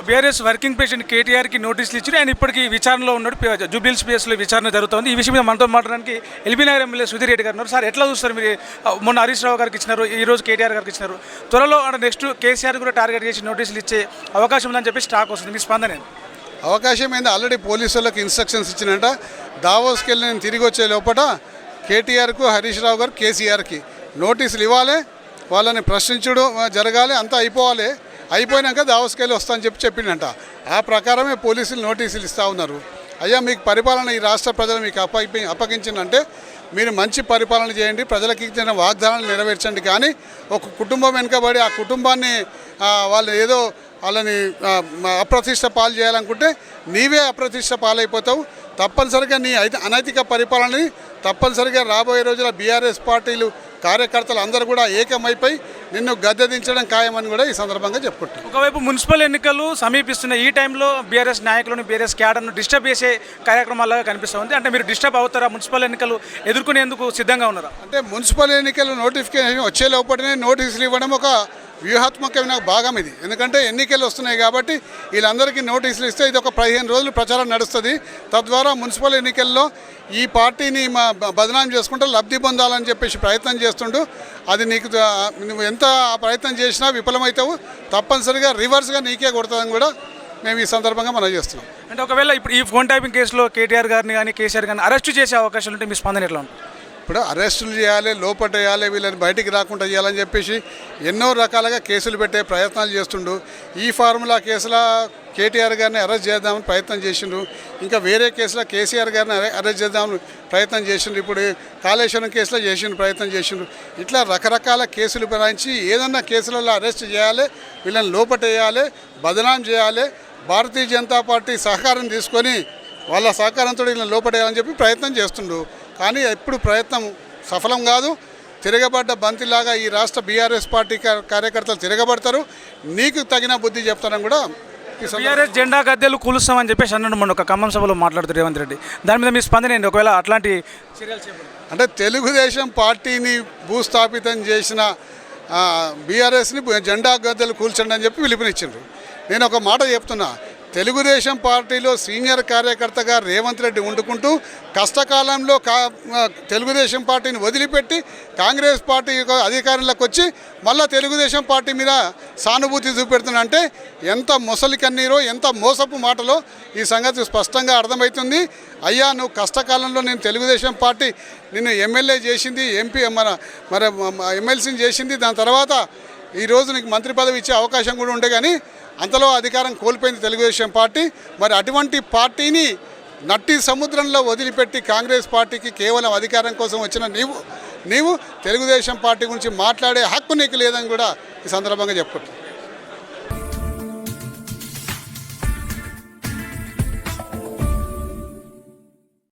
BRS working president కేటీఆర్కి నోటీసులు ఇచ్చి ఆయన ఇప్పటికీ విచారణలో ఉన్నాడు. పి- స్పేస్లో విచారణ జరుగుతోంది. ఈ విషయం మీద మనతో మాట్లాడడానికి ఎల్బీ నగర్ ఎమ్మెల్యే సుధీర్ రెడ్డి గారు ఉన్నారు. సార్ ఎట్లా చూస్తారు మీరు? మొన్న హరీష్ రావు గారికి ఇచ్చినారు ఈ రోజు కేటీఆర్ గారికి ఇచ్చినారు. త్వరలో నెక్స్ట్ కేసీఆర్ కూడా టార్గెట్ చేసి నోటీసులు ఇచ్చే అవకాశం ఉందని చెప్పి స్టాక్ వస్తుంది. మీ స్పందన అవకాశం ఏంది? ఆల్రెడీ పోలీసు వాళ్ళకి ఇన్స్ట్రక్షన్స్ ఇచ్చినట. దావోస్కి వెళ్ళి నేను తిరిగి వచ్చే లోపల కేటీఆర్కు హరీష్ రావు గారు కేసీఆర్కి నోటీసులు ఇవ్వాలి. వాళ్ళని ప్రశ్నించడం జరగాలి. అంతా అయిపోవాలి. అయిపోయినాక దావస్కెళ్ళి వెళ్ళి వస్తా అని చెప్పి చెప్పిండంట. ఆ ప్రకారమే పోలీసులు నోటీసులు ఇస్తూ ఉన్నారు. అయ్యా మీకు పరిపాలన ఈ రాష్ట్ర ప్రజలు మీకు అప్పగి అప్పగించిందంటే మీరు మంచి పరిపాలన చేయండి ప్రజలకు ఇచ్చిన వాగ్దానాలు నెరవేర్చండి. కానీ ఒక కుటుంబం వెనుకబడి ఆ కుటుంబాన్ని వాళ్ళు ఏదో వాళ్ళని అప్రతిష్ట పాలు చేయాలనుకుంటే నీవే అప్రతిష్ట పాలైపోతావు. తప్పనిసరిగా నీ అనైతిక పరిపాలనని తప్పనిసరిగా రాబోయే రోజుల బీఆర్ఎస్ పార్టీలు కార్యకర్తలు అందరూ కూడా ఏకమైపోయి నిన్ను గద్దెదించడం ఖాయమని కూడా ఈ సందర్భంగా చెప్పుకుంటున్నాను ఒకవైపు మున్సిపల్ ఎన్నికలు సమీపిస్తున్న ఈ టైంలో బీఆర్ఎస్ నాయకులను బీఆర్ఎస్ క్యాడర్ను డిస్టర్బ్ చేసే కార్యక్రమాలుగా కనిపిస్తుంది. అంటే మీరు డిస్టర్బ్ అవుతారా? మున్సిపల్ ఎన్నికలు ఎదుర్కొనేందుకు సిద్ధంగా ఉన్నారా? అంటే మున్సిపల్ ఎన్నికలు నోటిఫికేషన్ వచ్చే లోపలనే నోటీసులు ఇవ్వడం ఒక వ్యూహాత్మకమైన భాగం ఇది. ఎందుకంటే ఎన్నికలు వస్తున్నాయి కాబట్టి వీళ్ళందరికీ నోటీసులు ఇస్తే ఇది ఒక పదిహేను రోజులు ప్రచారం నడుస్తుంది. తద్వారా మున్సిపల్ ఎన్నికల్లో ఈ పార్టీని మా బ- బదనాం చేసుకుంటే లబ్ధి పొందాలని చెప్పేసి ప్రయత్నం చేస్తుండు. అది నీకు నువ్వు ఎంత ప్రయత్నం చేసినా విఫలమవుతావు తప్పనిసరిగా రివర్స్గా నీకే కొడతాదని కూడా మేము ఈ సందర్భంగా మనం చేస్తున్నాం. అంటే ఒకవేళ ఇప్పుడు ఈ ఫోన్ టైపింగ్ కేసులో కేటీఆర్ గారిని కానీ కేసీఆర్ గారిని అరెస్ట్ చేసే అవకాశాలు ఉంటే మీ స్పందన ఎట్లా ఉంటుంది? ఇప్పుడు అరెస్టులు చేయాలి లోపటేయాలి వీళ్ళని బయటికి రాకుండా చేయాలని చెప్పేసి ఎన్నో రకాలుగా కేసులు పెట్టే ప్రయత్నాలు చేస్తుండు. ఈ ఫార్ములా కేసుల కేటీఆర్ గారిని అరెస్ట్ చేద్దామని ప్రయత్నం చేసిండు. ఇంకా వేరే కేసులో కేసీఆర్ గారిని అరె- అరెస్ట్ చేద్దామని ప్రయత్నం చేసిండు. ఇప్పుడు కాళేశ్వరం కేసులో చేసిన ప్రయత్నం చేసిండు. ఇట్లా రకరకాల కేసులు బనాయించి ఏదన్నా కేసులలో అరెస్ట్ చేయాలి వీళ్ళని లోపటేయాలి బదనాం చేయాలి భారతీయ జనతా పార్టీ సహకారం తీసుకొని వాళ్ళ సహకారంతో వీళ్ళని లోపడేయాలని చెప్పి ప్రయత్నం చేస్తుండు. కానీ ఎప్పుడు ప్రయత్నం సఫలం కాదు. తిరగబడ్డ బంతిలాగా ఈ రాష్ట్ర బీఆర్ఎస్ పార్టీ కార్యకర్తలు తిరగబడతారు. నీకు తగిన బుద్ధి చెప్తానని కూడా బీఆర్ఎస్ జెండా గద్దెలు కూలుస్తామని చెప్పేసి అన్నాడు మొన్న ఒక ఖమ్మం సభలో మాట్లాడుతూ రేవంత్ రెడ్డి. దాని మీద మీ స్పందన ఏంటి? ఒకవేళ అట్లాంటి చర్యలు అంటే తెలుగుదేశం పార్టీని భూస్థాపితం చేసిన బీఆర్ఎస్ని జెండా గద్దెలు కూల్చండి అని చెప్పి పిలుపునిచ్చిండ్రు. నేను ఒక మాట చెప్తున్నా. తెలుగుదేశం పార్టీలో సీనియర్ కార్యకర్తగా రేవంత్ రెడ్డి వండుకుంటూ కష్టకాలంలో కా తెలుగుదేశం పార్టీని వదిలిపెట్టి కాంగ్రెస్ పార్టీ యొక్క అధికారంలోకి వచ్చి మళ్ళీ తెలుగుదేశం పార్టీ మీద సానుభూతి చూపెడుతుందంటే అంటే ఎంత ముసలి కన్నీరో ఎంత మోసపు మాటలో ఈ సంగతి స్పష్టంగా అర్థమవుతుంది. అయ్యా నువ్వు కష్టకాలంలో నేను తెలుగుదేశం పార్టీ నిన్ను ఎమ్మెల్యే చేసింది ఎంపీ మన మరి ఎమ్మెల్సీని చేసింది. దాని తర్వాత ఈ రోజు నీకు మంత్రి పదవి ఇచ్చే అవకాశం కూడా ఉండే కానీ అంతలో అధికారం కోల్పోయింది తెలుగుదేశం పార్టీ. మరి అటువంటి పార్టీని నట్టి సముద్రంలో వదిలిపెట్టి కాంగ్రెస్ పార్టీకి కేవలం అధికారం కోసం వచ్చిన నీవు నీవు తెలుగుదేశం పార్టీ గురించి మాట్లాడే హక్కు నీకు లేదని కూడా ఈ సందర్భంగా చెప్పుకుంటున్నాను.